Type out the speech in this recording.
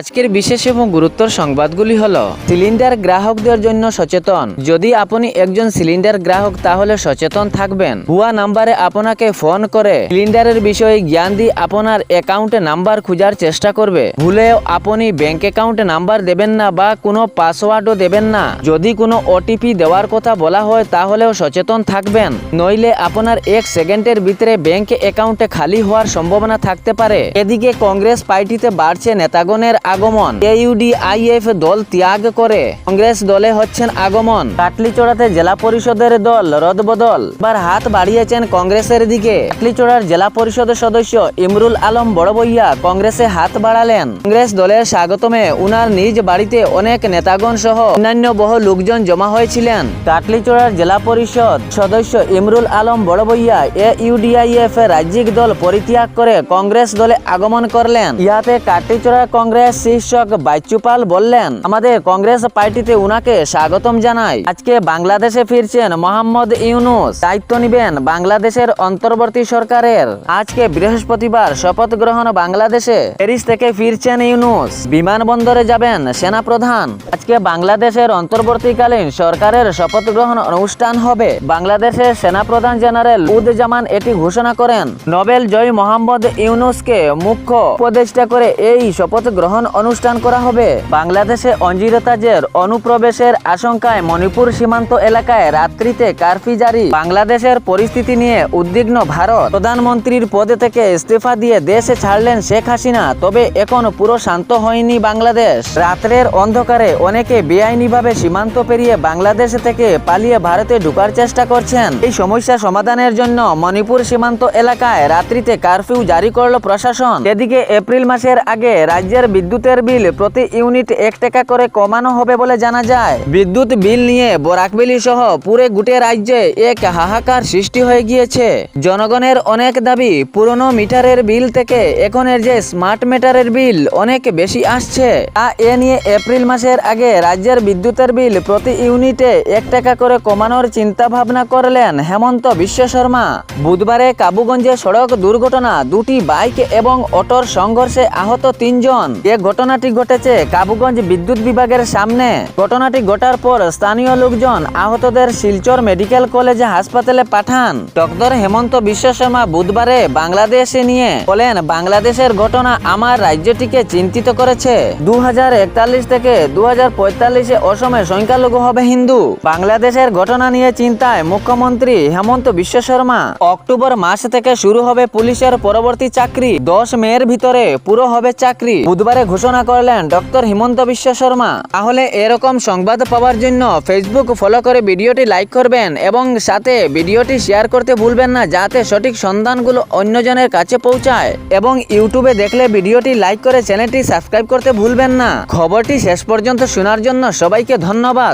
আজকের বিশেষ এবং গুরুত্বর সংবাদগুলি হলো, সিলিন্ডার গ্রাহকদের জন্য সচেতন। যদি আপনি একজন সিলিন্ডার গ্রাহক, তাহলে সচেতন থাকবেন। ভুয়া নাম্বারে আপনাকে ফোন করে সিলিন্ডারের বিষয়ে জ্ঞান দিয়ে আপনার অ্যাকাউন্টে নাম্বার খোঁজার চেষ্টা করবে। ভুলেও আপনি ব্যাংক অ্যাকাউন্টে নাম্বার দেবেন না বা কোনো পাসওয়ার্ডও দেবেন না। যদি কোনো ওটিপি দেওয়ার কথা বলা হয়, তাহলেও সচেতন থাকবেন। নইলে আপনার এক সেকেন্ডের ভিতরে ব্যাংক অ্যাকাউন্টে খালি হওয়ার সম্ভাবনা থাকতে পারে। এদিকে কংগ্রেস পার্টিতে বাড়ছে নেতাগণের আগমন। এইউডিআইএফ দল ত্যাগ করে। কংগ্রেস দলে হচ্ছেন আগমন। কাটলিচড়াতে জেলা পরিষদের দল রদবদল এবার হাত বাড়িয়েছেন কংগ্রেসের দিকে। কাটলিচড়ার জেলা পরিষদের সদস্য ইমরুল আলম বড়বইয়া কংগ্রেসে হাত বাড়ালেন। কংগ্রেস দলের স্বাগতমে উনার নিজ বাড়িতে অনেক নেতাগণ সহ অন্যান্য বহু লোকজন জমা হয়েছিলেন। কাটলিচড়ার জেলা পরিষদ সদস্য ইমরুল আলম বড়বইয়া এ ইউডিআইএফ রাজ্যিক দল পরিত্যাগ করে কংগ্রেস দলে আগমন করলেন। ইহাতে কাটলিচড়া কংগ্রেস শীর্ষক বাইচুপাল বললেন, আমাদের কংগ্রেস পার্টিতে উনাকে স্বাগতম জানাই। আজকে বাংলাদেশে ফিরছেন মোহাম্মদ ইউনুস। দায়িত্ব নিবেন বাংলাদেশের অন্তর্বর্তী সরকারের। আজকে বৃহস্পতিবার শপথ গ্রহণ বাংলাদেশে। প্যারিস থেকে ফিরছেন ইউনুস। বিমানবন্দরে যাবেন সেনাপ্রধান। আজকে বাংলাদেশের অন্তর্বর্তীকালীন সরকারের শপথ গ্রহণ অনুষ্ঠান হবে। বাংলাদেশের সেনাপ্রধান জেনারেল উদ্জামান এটি ঘোষণা করেন। নোবেল জয়ী মোহাম্মদ ইউনুসকে মুখ্য উপদেষ্টা করে এই শপথ গ্রহণ অনুষ্ঠান করা হবে? বাংলাদেশে অঞ্জিরতাজের অনুপ্রবেশের আশঙ্কায় মণিপুর সীমান্ত এলাকায় রাত্রিতে কারফি জারি। বাংলাদেশের পরিস্থিতি নিয়ে উদ্বিগ্ন ভারত। প্রধানমন্ত্রীর পদ থেকে ইস্তফা দিয়ে দেশে ছাড়লেন শেখ হাসিনা, তবে এখন পুরো শান্ত হয়নি বাংলাদেশ। রাত্রের অন্ধকারে অনেকে বেআইনিভাবে সীমান্ত পেরিয়ে বাংলাদেশ থেকে পালিয়ে ভারতে ঢুকার চেষ্টা করছেন। এই সমস্যা সমাধানের জন্য মণিপুর সীমান্ত এলাকায় রাত্রিতে কারফিউ জারি করল প্রশাসন। এদিকে এপ্রিল মাসের আগে রাজ্যের বিদ্যুতের বিল প্রতি ইউনিট এক টাকা করে কমানো হবে বলে জানা যায়। বিদ্যুৎ বিল নিয়ে বরাকবেলি সহ পুরে গুটে রাজ্যে এক হাহাকার সৃষ্টি হয়ে গিয়েছে। জনগণের অনেক দাবি পুরনো মিটারের বিল থেকে এখনের যে স্মার্ট মিটারের বিল অনেক বেশি আসছে। তা এ নিয়ে এপ্রিল মাসের আগে রাজ্যের বিদ্যুতের বিল প্রতি ইউনিটে এক টাকা করে কমানোর চিন্তা ভাবনা করলেন হেমন্ত বিশ্ব শর্মা। বুধবারে কাবুগঞ্জে সড়ক দুর্ঘটনা, দুটি বাইক এবং অটোর সংঘর্ষে আহত তিনজন। এ ঘটনাটি ঘটেছে কাবুগঞ্জ বিদ্যুৎ বিভাগের সামনে। ঘটনাটি ঘটার পর স্থানীয় লোকজন আহতদের শিলচর মেডিকেল কলেজে হাসপাতালে পাঠান। ডক্টর হেমন্ত বিশ্ব শর্মা বুধবারে বাংলাদেশে নিয়ে বলেন, বাংলাদেশের ঘটনা আমার রাজ্যটিকে চিন্তিত করেছে। দু থেকে দু পঁয়তাল্লিশে অসমে সংখ্যালঘু হবে হিন্দু। বাংলাদেশের ঘটনা নিয়ে চিন্তায় মুখ্যমন্ত্রী হেমন্ত বিশ্ব শর্মা। অক্টোবর মাস থেকে শুরু হবে পুলিশের পরবর্তী চাকরি। দশ মেয়ের ভিতরে পুরো হবে চাকরি। বুধবারে ঘোষণা করলেন ডক্টর হিমন্ত বিশ্ব শর্মা। তাহলে এরকম সংবাদ পাওয়ার জন্য ফেসবুক ফলো করে ভিডিওটি লাইক করবেন এবং সাথে ভিডিওটি শেয়ার করতে ভুলবেন না যাতে সঠিক সন্ধানগুলো অন্যজনের কাছে পৌঁছায়। এবং ইউটিউবে দেখলে ভিডিওটি লাইক করে চ্যানেলটি সাবস্ক্রাইব করতে ভুলবেন না। খবরটি শেষ পর্যন্ত শোনার জন্য সবাইকে ধন্যবাদ।